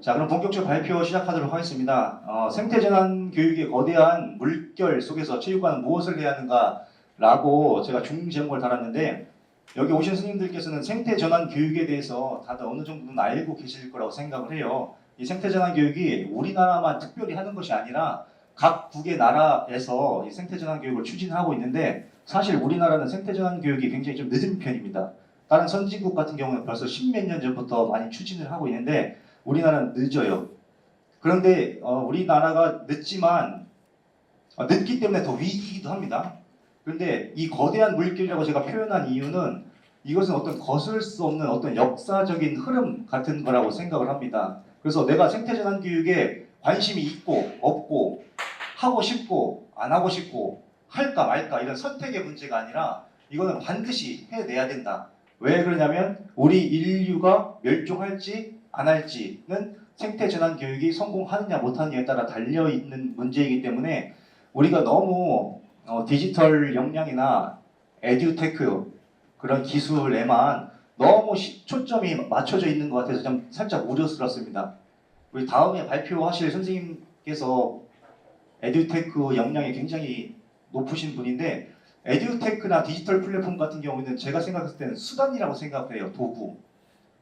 자, 그럼 본격적으로 발표 시작하도록 하겠습니다. 어, 생태재난 교육의 거대한 물결 속에서 체육관은 무엇을 해야 하는가라고 제가 중 제목을 달았는데 여기 오신 스님들께서는 생태전환 교육에 대해서 다들 어느 정도는 알고 계실 거라고 생각을 해요. 이 생태전환 교육이 우리나라만 특별히 하는 것이 아니라 각 국의 나라에서 이 생태전환 교육을 추진하고 있는데 사실 우리나라는 생태전환 교육이 굉장히 좀 늦은 편입니다. 다른 선진국 같은 경우는 벌써 십몇 년 전부터 많이 추진을 하고 있는데 우리나라는 늦어요. 그런데 어, 우리나라가 늦지만 어, 늦기 때문에 더 위기이기도 합니다. 그런데 이 거대한 물길이라고 제가 표현한 이유는 이것은 어떤 거슬 수 없는 어떤 역사적인 흐름 같은 거라고 생각을 합니다. 그래서 내가 생태재난 교육에 관심이 있고 없고 하고 싶고 안 하고 싶고 할까 말까 이런 선택의 문제가 아니라 이거는 반드시 해내야 된다. 왜 그러냐면 우리 인류가 멸종할지 안 할지는 생태 재난 교육이 성공하느냐 못하느냐에 따라 달려 있는 문제이기 때문에 우리가 너무 어, 디지털 역량이나 에듀테크 그런 기술에만 너무 시- 초점이 맞춰져 있는 것 같아서 좀 살짝 우려스럽습니다. 우리 다음에 발표하실 선생님께서 에듀테크 역량이 굉장히 높으신 분인데 에듀테크나 디지털 플랫폼 같은 경우는 제가 생각했을 때는 수단이라고 생각해요. 도구.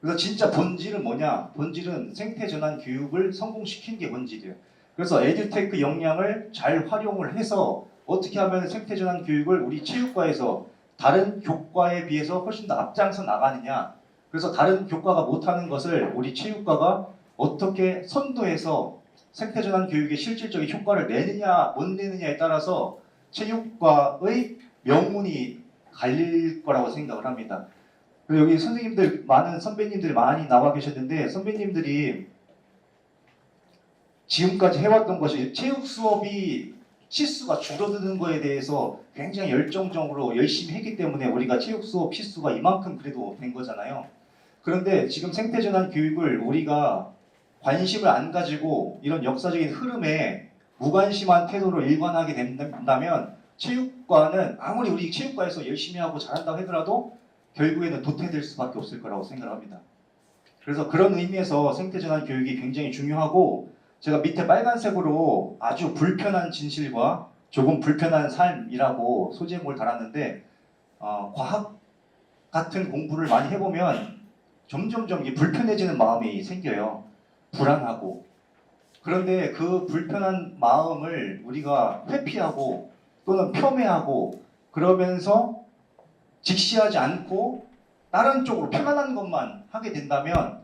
그래서 진짜 본질은 뭐냐? 본질은 생태 전환 교육을 성공시키는 게 본질이에요. 그래서 에듀테크 역량을 잘 활용을 해서 어떻게 하면 생태 전환 교육을 우리 체육과에서 다른 교과에 비해서 훨씬 더 앞장서 나가느냐. 그래서 다른 교과가 못하는 것을 우리 체육과가 어떻게 선도해서 생태 전환 교육의 실질적인 효과를 내느냐 못 내느냐에 따라서 체육과의 명문이 갈릴 거라고 생각을 합니다. 여기 선생님들 많은 선배님들이 많이 나와 계셨는데 선배님들이 지금까지 해왔던 것이 체육 수업이 치수가 줄어드는 거에 대해서 굉장히 열정적으로 열심히 했기 때문에 우리가 체육 수업 치수가 이만큼 그래도 된 거잖아요. 그런데 지금 생태전환 교육을 우리가 관심을 안 가지고 이런 역사적인 흐름에 무관심한 태도로 일관하게 된다면 체육과는 아무리 우리 체육과에서 열심히 하고 잘한다고 하더라도 결국에는 도태될 수밖에 없을 거라고 생각합니다. 그래서 그런 의미에서 생태전환 교육이 굉장히 중요하고 제가 밑에 빨간색으로 아주 불편한 진실과 조금 불편한 삶이라고 소제목을 달았는데 어, 과학 같은 공부를 많이 해보면 점점점 이 불편해지는 마음이 생겨요. 불안하고 그런데 그 불편한 마음을 우리가 회피하고 또는 폄훼하고 그러면서 직시하지 않고 다른 쪽으로 편안한 것만 하게 된다면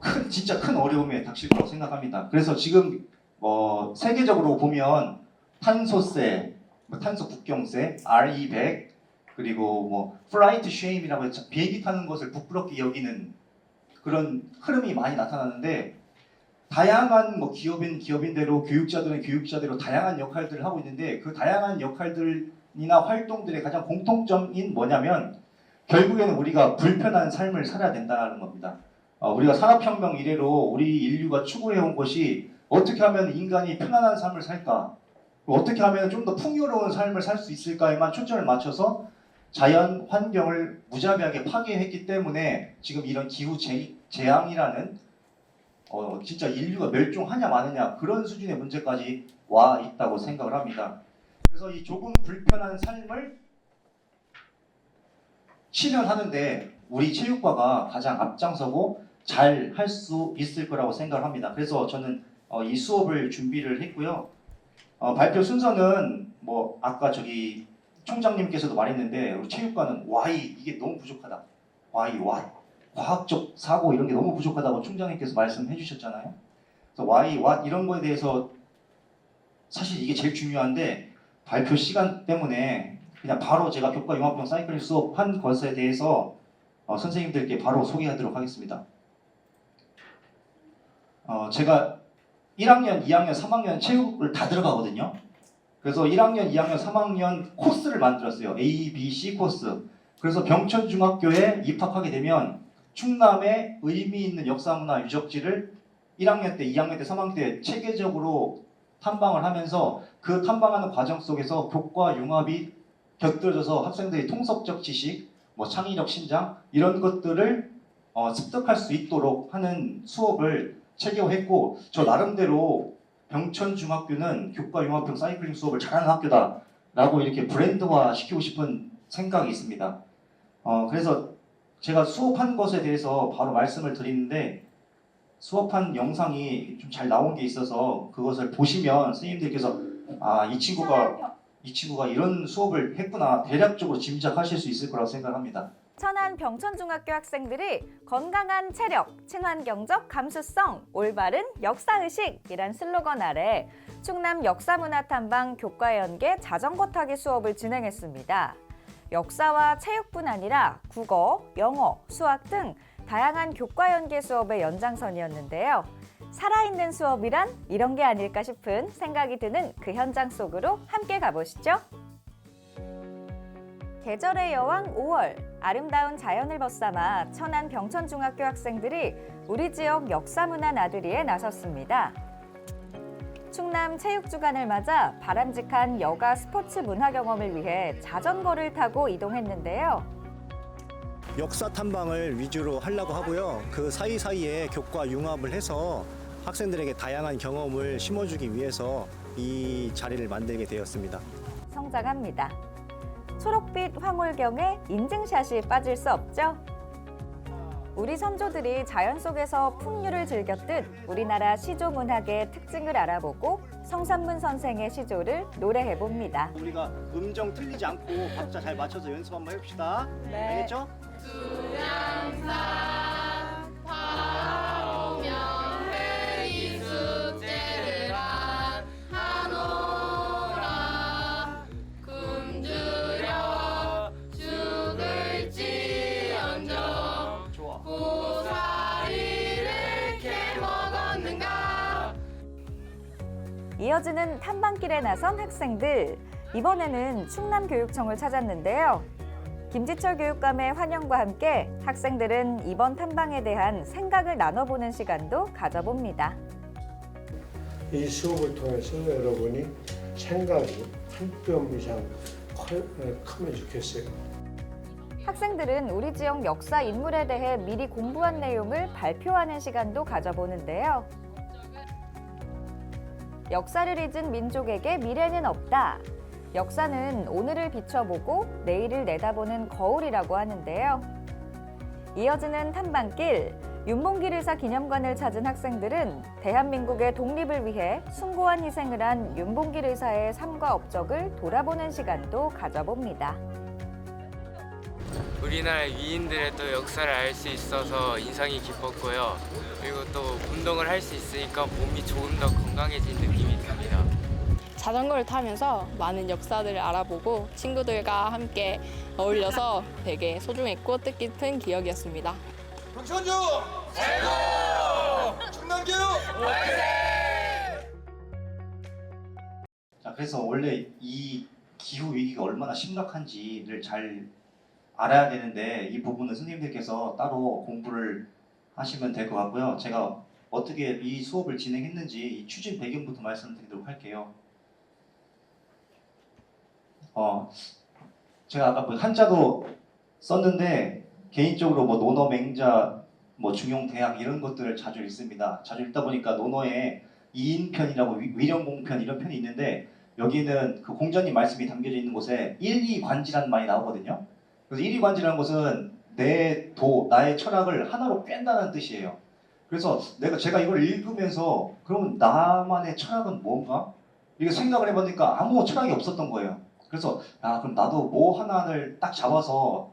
큰 진짜 큰 어려움에 닥칠 거라고 생각합니다. 그래서 지금 뭐 세계적으로 보면 탄소세, 뭐 탄소 국경세, RE100 그리고 뭐 플라이트 쉐임이라고 해서 비행기 타는 것을 부끄럽게 여기는 그런 흐름이 많이 나타나는데 다양한 뭐 기업인 기업인대로 교육자들은 교육자대로 다양한 역할들을 하고 있는데 그 다양한 역할들이나 활동들의 가장 공통점인 뭐냐면 결국에는 우리가 불편한 삶을 살아야 된다는 겁니다. 어, 우리가 산업혁명 이래로 우리 인류가 추구해온 것이 어떻게 하면 인간이 편안한 삶을 살까? 어떻게 하면 좀 더 풍요로운 삶을 살 수 있을까에만 초점을 맞춰서 자연 환경을 무자비하게 파괴했기 때문에 지금 이런 기후 재, 재앙이라는 어, 진짜 인류가 멸종하냐 마느냐 그런 수준의 문제까지 와 있다고 생각을 합니다. 그래서 이 조금 불편한 삶을 실현하는데 우리 체육과가 가장 앞장서고 잘 할 수 있을 거라고 생각을 합니다. 그래서 저는 어, 이 수업을 준비를 했고요. 어, 발표 순서는 뭐 아까 저기 총장님께서도 말했는데 우리 체육과는 Y 이게 너무 부족하다. Y Y 과학적 사고 이런 게 너무 부족하다고 총장님께서 말씀해 주셨잖아요. 그래서 Y What 이런 거에 대해서 사실 이게 제일 중요한데 발표 시간 때문에 그냥 바로 제가 교과 융합형 사이클링 수업 한 것에 대해서 어, 선생님들께 바로 소개하도록 하겠습니다. 어, 제가 1학년, 2학년, 3학년 체육을 다 들어가거든요. 그래서 1학년, 2학년, 3학년 코스를 만들었어요. A, B, C 코스. 그래서 병천중학교에 입학하게 되면 충남의 의미 있는 역사문화 유적지를 1학년 때, 2학년 때, 3학년 때 체계적으로 탐방을 하면서 그 탐방하는 과정 속에서 교과 융합이 곁들여져서 학생들이 통섭적 지식, 뭐 창의력 신장 이런 것들을 어, 습득할 수 있도록 하는 수업을 체계화했고 저 나름대로 병천 중학교는 교과 융합형 사이클링 수업을 잘하는 학교다라고 이렇게 브랜드화 시키고 싶은 생각이 있습니다. 어, 그래서 제가 수업한 것에 대해서 바로 말씀을 드리는데 수업한 영상이 좀 잘 나온 게 있어서 그것을 보시면 선생님들께서 아 이 친구가 이 친구가 이런 수업을 했구나 대략적으로 짐작하실 수 있을 거라고 생각합니다. 천안 병천중학교 학생들이 건강한 체력, 친환경적 감수성, 올바른 역사의식이란 슬로건 아래 충남 역사문화탐방 교과 연계 자전거 타기 수업을 진행했습니다. 역사와 체육뿐 아니라 국어, 영어, 수학 등 다양한 교과 연계 수업의 연장선이었는데요. 살아있는 수업이란 이런 게 아닐까 싶은 생각이 드는 그 현장 속으로 함께 가보시죠. 계절의 여왕 5월 아름다운 자연을 벗삼아 천안 병천중학교 학생들이 우리 지역 역사문화 나들이에 나섰습니다. 충남 체육주간을 맞아 바람직한 여가 스포츠 문화 경험을 위해 자전거를 타고 이동했는데요. 역사 탐방을 위주로 하려고 하고요. 그 사이사이에 교과 융합을 해서 학생들에게 다양한 경험을 심어주기 위해서 이 자리를 만들게 되었습니다. 성장합니다. 초록빛 황홀경에 인증샷이 빠질 수 없죠. 우리 선조들이 자연 속에서 풍류를 즐겼듯 우리나라 시조 문학의 특징을 알아보고 성산문 선생의 시조를 노래해 봅니다. 우리가 음정 틀리지 않고 박자 잘 맞춰서 연습 한번 해봅시다. 네. 알겠죠? 좋아. 이어지는 탐방길에 나선 학생들. 이번에는 충남교육청을 찾았는데요. 김지철 교육감의 환영과 함께 학생들은 이번 탐방에 대한 생각을 나눠보는 시간도 가져봅니다. 이 수업을 통해서 여러분이 생각이 한 뼘 이상 커- 어, 크면 좋겠어요. 학생들은 우리 지역 역사 인물에 대해 미리 공부한 내용을 발표하는 시간도 가져보는데요. 역사를 잊은 민족에게 미래는 없다. 역사는 오늘을 비춰보고 내일을 내다보는 거울이라고 하는데요. 이어지는 탐방길, 윤봉길 의사 기념관을 찾은 학생들은 대한민국의 독립을 위해 숭고한 희생을 한 윤봉길 의사의 삶과 업적을 돌아보는 시간도 가져봅니다. 우리나라 위인들의 또 역사를 알 수 있어서 인상이 깊었고요. 그리고 또 운동을 할 수 있으니까 몸이 조금 더 건강해진 느낌이 듭니다. 자전거를 타면서 많은 역사들을 알아보고 친구들과 함께 어울려서 되게 소중했고 뜻깊은 기억이었습니다. 병천주 최고! 충남교육 자, 그래서 원래 이 기후 위기가 얼마나 심각한지를 잘 알아야 되는데 이 부분은 선생님들께서 따로 공부를 하시면 될 것 같고요. 제가 어떻게 이 수업을 진행했는지 이 추진 배경부터 말씀드리도록 할게요. 어, 제가 아까 뭐 한자도 썼는데 개인적으로 뭐 논어 맹자, 뭐 중용 대학 이런 것들을 자주 읽습니다. 자주 읽다 보니까 논어에 이인편이라고 위- 위령공편 이런 편이 있는데 여기는 그 공자님 말씀이 담겨져 있는 곳에 일이관지라는 말이 나오거든요. 그래서 일이관지라는 것은 내 도, 나의 철학을 하나로 꿰다는 뜻이에요. 그래서 내가 제가 이걸 읽으면서 그러면 나만의 철학은 뭔가? 이렇게 생각을 해보니까 아무 철학이 없었던 거예요. 그래서 아 그럼 나도 뭐 하나를 딱 잡아서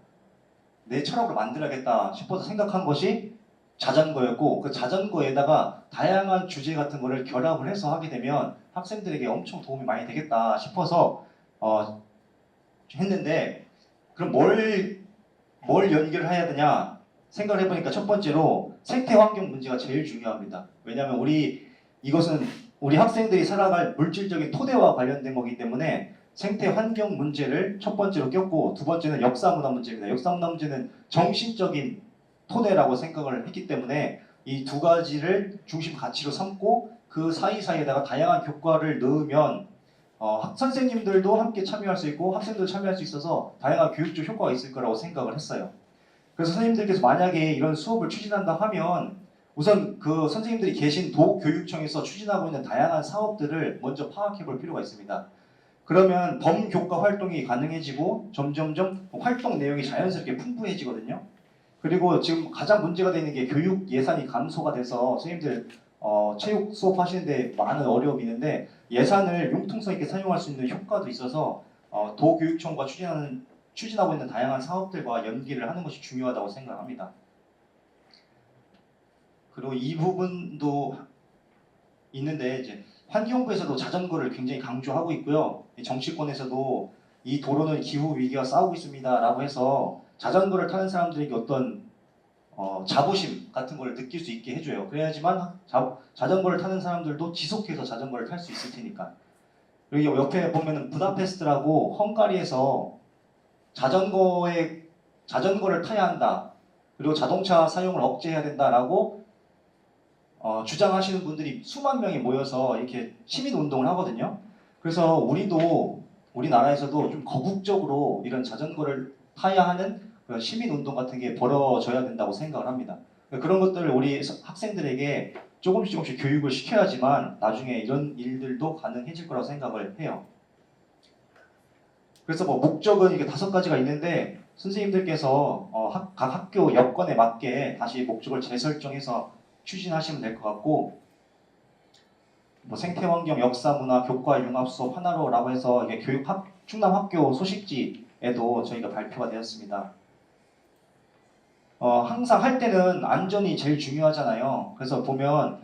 내 철학을 만들어야겠다 싶어서 생각한 것이 자전거였고 그 자전거에다가 다양한 주제 같은 거를 결합을 해서 하게 되면 학생들에게 엄청 도움이 많이 되겠다 싶어서 어, 했는데 그럼 뭘, 뭘 연결해야 되냐 생각을 해보니까 첫 번째로 생태 환경 문제가 제일 중요합니다. 왜냐하면 우리 이것은 우리 학생들이 살아갈 물질적인 토대와 관련된 거기 때문에 생태 환경 문제를 첫 번째로 꼈고 두 번째는 역사 문화 문제입니다. 역사 문화 문제는 정신적인 토대라고 생각을 했기 때문에 이 두 가지를 중심 가치로 삼고 그 사이사이에다가 다양한 교과를 넣으면 어, 학- 선생님들도 함께 참여할 수 있고 학생도 참여할 수 있어서 다양한 교육적 효과가 있을 거라고 생각을 했어요. 그래서 선생님들께서 만약에 이런 수업을 추진한다 하면 우선 그 선생님들이 계신 도교육청에서 추진하고 있는 다양한 사업들을 먼저 파악해 볼 필요가 있습니다. 그러면 범교과 활동이 가능해지고 점점점 활동 내용이 자연스럽게 풍부해지거든요. 그리고 지금 가장 문제가 되는 게 교육 예산이 감소가 돼서 선생님들 어, 체육 수업 하시는데 많은 어려움이 있는데 예산을 융통성 있게 사용할 수 있는 효과도 있어서 어, 도교육청과 추진하는 추진하고 있는 다양한 사업들과 연기를 하는 것이 중요하다고 생각합니다. 그리고 이 부분도 있는데 이제 환경부에서도 자전거를 굉장히 강조하고 있고요. 이 정치권에서도 이 도로는 기후 위기와 싸우고 있습니다라고 해서 자전거를 타는 사람들에게 어떤 어, 자부심 같은 걸 느낄 수 있게 해줘요. 그래야지만 자, 자전거를 타는 사람들도 지속해서 자전거를 탈 수 있을 테니까. 그리고 옆에 보면은 부다페스트라고 헝가리에서 자전거에 자전거를 타야 한다. 그리고 자동차 사용을 억제해야 된다라고 어, 주장하시는 분들이 수만 명이 모여서 이렇게 시민 운동을 하거든요. 그래서 우리도 우리나라에서도 좀 거국적으로 이런 자전거를 타야 하는 시민 운동 같은 게 벌어져야 된다고 생각을 합니다. 그런 것들을 우리 서- 학생들에게 조금씩 조금씩 교육을 시켜야지만 나중에 이런 일들도 가능해질 거라고 생각을 해요. 그래서 뭐 목적은 이게 다섯 가지가 있는데 선생님들께서 어, 학- 각 학교 여건에 맞게 다시 목적을 재설정해서 추진하시면 될 것 같고 뭐 생태환경, 역사 문화, 교과 융합 수업 하나로라고 해서 이게 교육 학 충남 학교 소식지에도 저희가 발표가 되었습니다. 어, 항상 할 때는 안전이 제일 중요하잖아요. 그래서 보면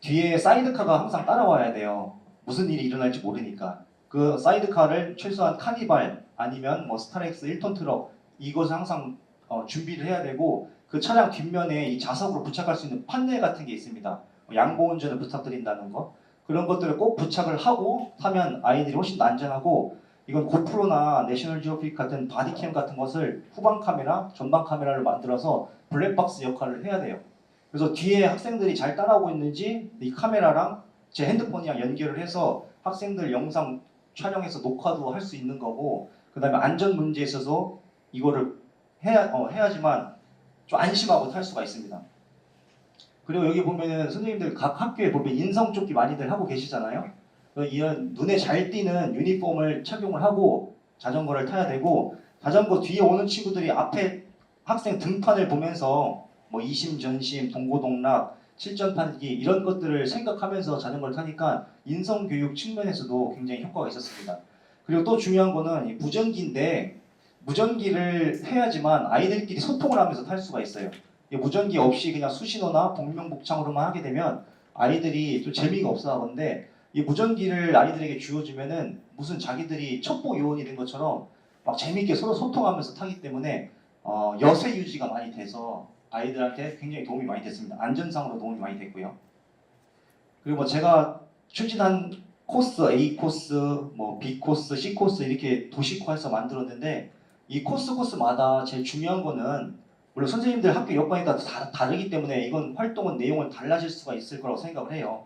뒤에 사이드카가 항상 따라와야 돼요. 무슨 일이 일어날지 모르니까. 그 사이드카를 최소한 카니발 아니면 뭐 스타렉스 1톤 트럭 이것을 항상 어, 준비를 해야 되고 그 차량 뒷면에 이 자석으로 부착할 수 있는 판넬 같은 게 있습니다. 양보 운전을 부탁드린다는 거. 그런 것들을 꼭 부착을 하고 타면 아이들이 훨씬 더 안전하고 이건 고프로나 내셔널 지오픽 같은 바디캠 같은 것을 후방 카메라, 전방 카메라를 만들어서 블랙박스 역할을 해야 돼요. 그래서 뒤에 학생들이 잘 따라오고 있는지 이 카메라랑 제 핸드폰이랑 연결을 해서 학생들 영상 촬영해서 녹화도 할 수 있는 거고 그 다음에 안전 문제에 있어서 이거를 해야 어, 해야지만 좀 안심하고 탈 수가 있습니다. 그리고 여기 보면은 선생님들 각 학교에 보면 인성 조끼 많이들 하고 계시잖아요. 그래서 이런 눈에 잘 띄는 유니폼을 착용을 하고 자전거를 타야 되고 자전거 뒤에 오는 친구들이 앞에 학생 등판을 보면서 뭐 이심 전심, 동고동락, 실전판기 이런 것들을 생각하면서 자전거를 타니까 인성교육 측면에서도 굉장히 효과가 있었습니다. 그리고 또 중요한 거는 이 무전기인데 무전기를 해야지만 아이들끼리 소통을 하면서 탈 수가 있어요. 이 무전기 없이 그냥 수신호나 복명복창으로만 하게 되면 아이들이 좀 재미가 없어 하건데 이 무전기를 아이들에게 주어주면은 무슨 자기들이 첩보 요원이 된 것처럼 막 재밌게 서로 소통하면서 타기 때문에 어, 여세 유지가 많이 돼서 아이들한테 굉장히 도움이 많이 됐습니다. 안전상으로 도움이 많이 됐고요. 그리고 뭐 제가 추진한 코스 A 코스, 뭐 B 코스, C 코스 이렇게 도식화해서 만들었는데 이 코스 코스마다 제일 중요한 거는 물론 선생님들 학교 다 다- 다르기 때문에 이건 활동은 내용은 달라질 수가 있을 거라고 생각을 해요.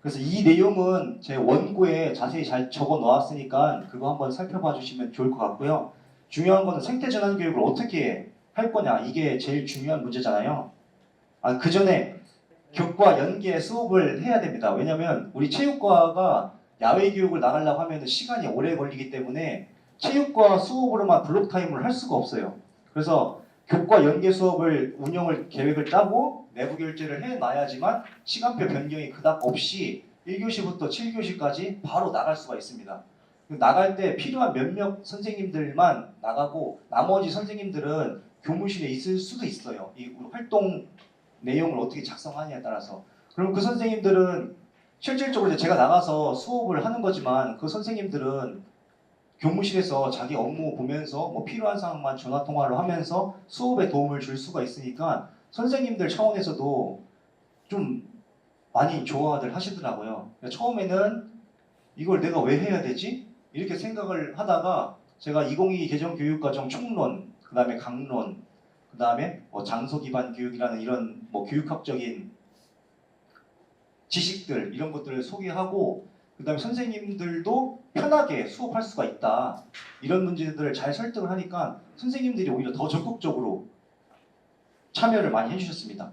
그래서 이 내용은 제 원고에 자세히 잘 적어 놓았으니까 그거 한번 살펴봐 주시면 좋을 것 같고요. 중요한 거는 생태전환 교육을 어떻게 할 거냐 이게 제일 중요한 문제잖아요. 아, 그 전에 교과 연계 수업을 해야 됩니다. 왜냐하면 우리 체육과가 야외 교육을 나가려고 하면 시간이 오래 걸리기 때문에 체육과 수업으로만 블록 타임을 할 수가 없어요. 그래서 교과 연계 수업을 운영을 계획을 짜고 내부 결제를 해놔야지만 시간표 변경이 그닥 없이 1교시부터 7교시까지 바로 나갈 수가 있습니다. 나갈 때 필요한 몇몇 선생님들만 나가고 나머지 선생님들은 교무실에 있을 수도 있어요. 이 활동 내용을 어떻게 작성하느냐에 따라서. 그럼 그 선생님들은 실질적으로 제가 나가서 수업을 하는 거지만 그 선생님들은 교무실에서 자기 업무 보면서 뭐 필요한 사항만 전화 통화를 하면서 수업에 도움을 줄 수가 있으니까 선생님들 차원에서도 좀 많이 좋아들 하시더라고요. 처음에는 이걸 내가 왜 해야 되지? 이렇게 생각을 하다가 제가 2022 개정 교육과정 총론, 그 다음에 강론, 그 다음에 뭐 장소 기반 교육이라는 이런 뭐 교육학적인 지식들 이런 것들을 소개하고 그다음에 선생님들도 편하게 수업할 수가 있다. 이런 문제들을 잘 설득을 하니까 선생님들이 오히려 더 적극적으로 참여를 많이 해주셨습니다.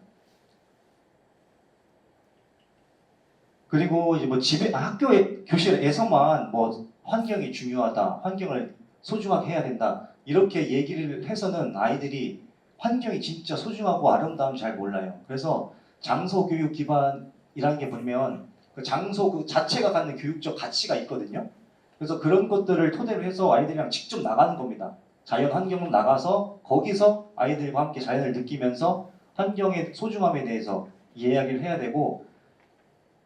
그리고 이제 뭐 집에 아, 학교에 교실에서만 뭐 환경이 중요하다, 환경을 소중하게 해야 된다 이렇게 얘기를 해서는 아이들이 환경이 진짜 소중하고 아름다움을 잘 몰라요. 그래서 장소 교육 기반이라는 게 보면 그 장소 그 자체가 갖는 교육적 가치가 있거든요. 그래서 그런 것들을 토대로 해서 아이들이랑 직접 나가는 겁니다. 자연 환경으로 나가서 거기서 아이들과 함께 자연을 느끼면서 환경의 소중함에 대해서 이야기를 해야 되고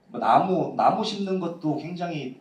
뭐 나무 나무 심는 것도 굉장히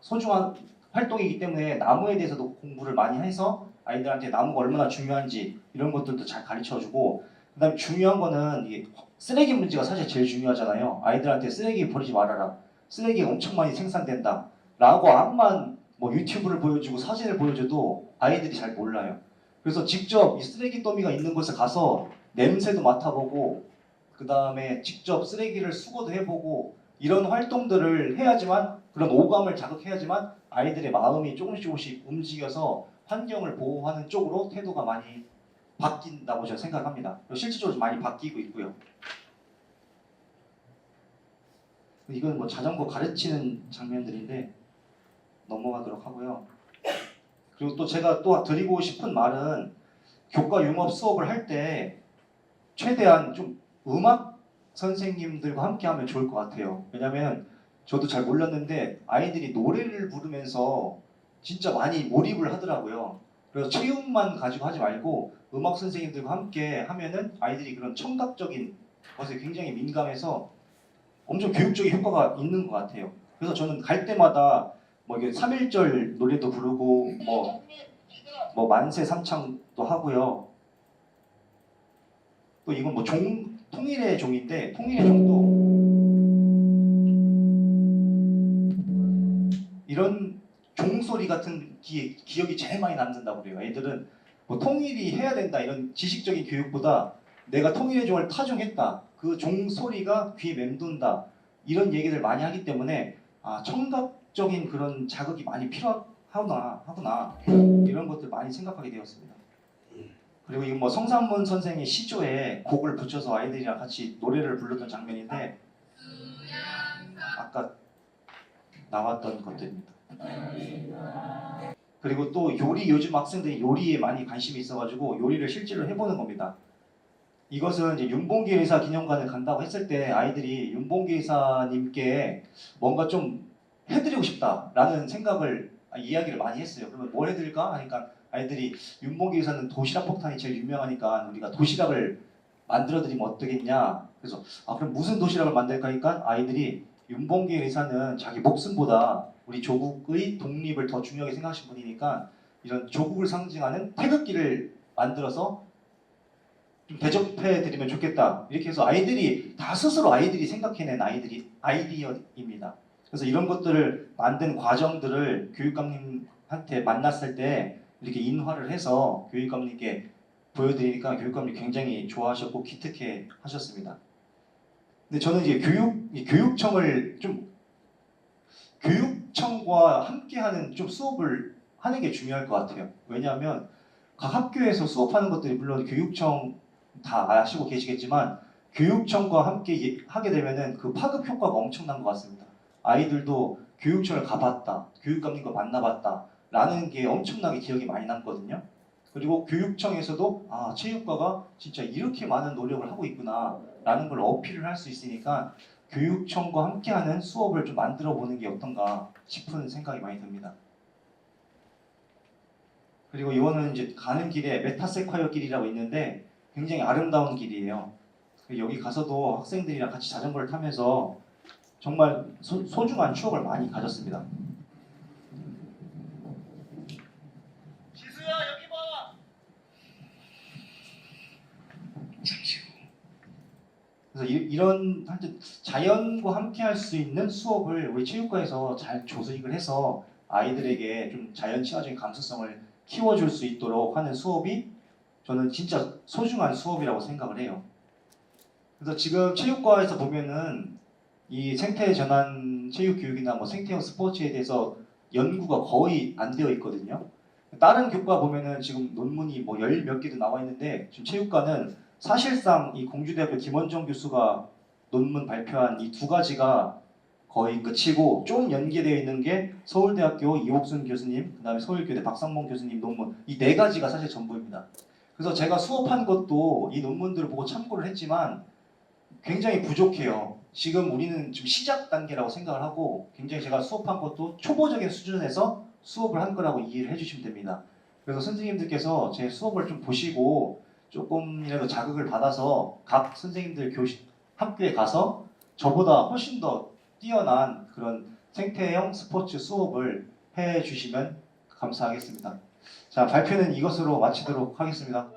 소중한 활동이기 때문에 나무에 대해서도 공부를 많이 해서 아이들한테 나무가 얼마나 중요한지 이런 것들도 잘 가르쳐주고 그다음에 중요한 거는 쓰레기 문제가 사실 제일 중요하잖아요. 아이들한테 쓰레기 버리지 말아라. 쓰레기가 엄청 많이 생산된다. 라고 암만 뭐 유튜브를 보여주고 사진을 보여줘도 아이들이 잘 몰라요. 그래서 직접 이 쓰레기 더미가 있는 곳에 가서 냄새도 맡아보고 그 다음에 직접 쓰레기를 수거도 해보고 이런 활동들을 해야지만 그런 오감을 자극해야지만 아이들의 마음이 조금씩 조금씩 움직여서 환경을 보호하는 쪽으로 태도가 많이 바뀐다고 저는 생각합니다. 실질적으로 좀 많이 바뀌고 있고요. 이건 뭐 자전거 가르치는 장면들인데 넘어가도록 하고요. 그리고 또 제가 또 드리고 싶은 말은 교과 융합 수업을 할 때 최대한 좀 음악 선생님들과 함께 하면 좋을 것 같아요. 왜냐면 저도 잘 몰랐는데 아이들이 노래를 부르면서 진짜 많이 몰입을 하더라고요. 그래서 체육만 가지고 하지 말고 음악 선생님들과 함께 하면은 아이들이 그런 청각적인 것에 굉장히 민감해서 엄청 교육적인 효과가 있는 것 같아요. 그래서 저는 갈 때마다 뭐 이게 3.1절 노래도 부르고 뭐, 뭐 만세 삼창도 하고요. 또 이건 뭐 종, 통일의 종인데 통일의 종도 이런 종소리 같은 기, 기억이 제일 많이 남는다고 그래요. 애들은 뭐 통일이 해야 된다 이런 지식적인 교육보다 내가 통일의 종을 타종했다. 그 종소리가 귀에 맴돈다. 이런 얘기들 많이 하기 때문에 아, 청각적인 그런 자극이 많이 필요하구나 하구나 이런 것들 많이 생각하게 되었습니다. 그리고 이건 뭐 성산문 선생이 시조에 곡을 붙여서 아이들이랑 같이 노래를 불렀던 장면인데 아까 나왔던 것들입니다. 그리고 또 요리 요즘 학생들이 요리에 많이 관심이 있어가지고 요리를 실제로 해보는 겁니다. 이것은 이제 윤봉길 의사 기념관을 간다고 했을 때 아이들이 윤봉길 의사님께 뭔가 좀 해드리고 싶다라는 생각을 아, 이야기를 많이 했어요. 그러면 뭘 해드릴까 하니까 아이들이 윤봉길 의사는 도시락 폭탄이 제일 유명하니까 우리가 도시락을 만들어드리면 어떠겠냐. 그래서 아 그럼 무슨 도시락을 만들까 하니까 아이들이 윤봉길 의사는 자기 목숨보다 우리 조국의 독립을 더 중요하게 생각하신 분이니까 이런 조국을 상징하는 태극기를 만들어서 좀 대접해 드리면 좋겠다. 이렇게 해서 아이들이 다 스스로 아이들이 생각해낸 아이들이 아이디어입니다. 그래서 이런 것들을 만든 과정들을 교육감님한테 만났을 때 이렇게 인화를 해서 교육감님께 보여드리니까 교육감님 굉장히 좋아하셨고 기특해 하셨습니다. 근데 저는 이제 교육 이 교육청을 좀 교육청과 함께하는 좀 수업을 하는 게 중요할 것 같아요. 왜냐하면 각 학교에서 수업하는 것들이 물론 교육청 다 아시고 계시겠지만 교육청과 함께 예- 하게 되면은 그 파급 효과가 엄청난 것 같습니다. 아이들도 교육청을 가봤다, 교육감님과 만나봤다, 라는 게 엄청나게 기억이 많이 남거든요. 그리고 교육청에서도 아 체육과가 진짜 이렇게 많은 노력을 하고 있구나 라는 걸 어필을 할 수 있으니까 교육청과 함께하는 수업을 좀 만들어 보는 게 어떤가 싶은 생각이 많이 듭니다. 그리고 이거는 이제 가는 길에 메타세콰이어 길이라고 있는데 굉장히 아름다운 길이에요. 여기 가서도 학생들이랑 같이 자전거를 타면서 정말 소, 소중한 추억을 많이 가졌습니다. 지수야 여기 봐. 그래서 이, 이런 하여튼 자연과 함께 할 수 있는 수업을 우리 체육과에서 잘 조직을 해서 아이들에게 좀 자연 친화적인 감수성을 키워줄 수 있도록 하는 수업이 저는 진짜 소중한 수업이라고 생각을 해요. 그래서 지금 체육과에서 보면은 이 생태 전환 체육 교육이나 뭐 생태형 스포츠에 대해서 연구가 거의 안 되어 있거든요. 다른 교과 보면은 지금 논문이 뭐 열 몇 개도 나와 있는데 지금 체육과는 사실상 이 공주대학교 김원정 교수가 논문 발표한 이 두 가지가 거의 끝이고 좀 연계되어 있는 게 서울대학교 이옥순 교수님, 그다음에 서울교대 박상봉 교수님 논문 이 네 가지가 사실 전부입니다. 그래서 제가 수업한 것도 이 논문들을 보고 참고를 했지만 굉장히 부족해요. 지금 우리는 지금 시작 단계라고 생각을 하고 굉장히 제가 수업한 것도 초보적인 수준에서 수업을 한 거라고 이해를 해주시면 됩니다. 그래서 선생님들께서 제 수업을 좀 보시고 조금이라도 자극을 받아서 각 선생님들 교실 학교에 가서 저보다 훨씬 더 뛰어난 그런 생태형 스포츠 수업을 해 주시면 감사하겠습니다. 자 발표는 이것으로 마치도록 하겠습니다.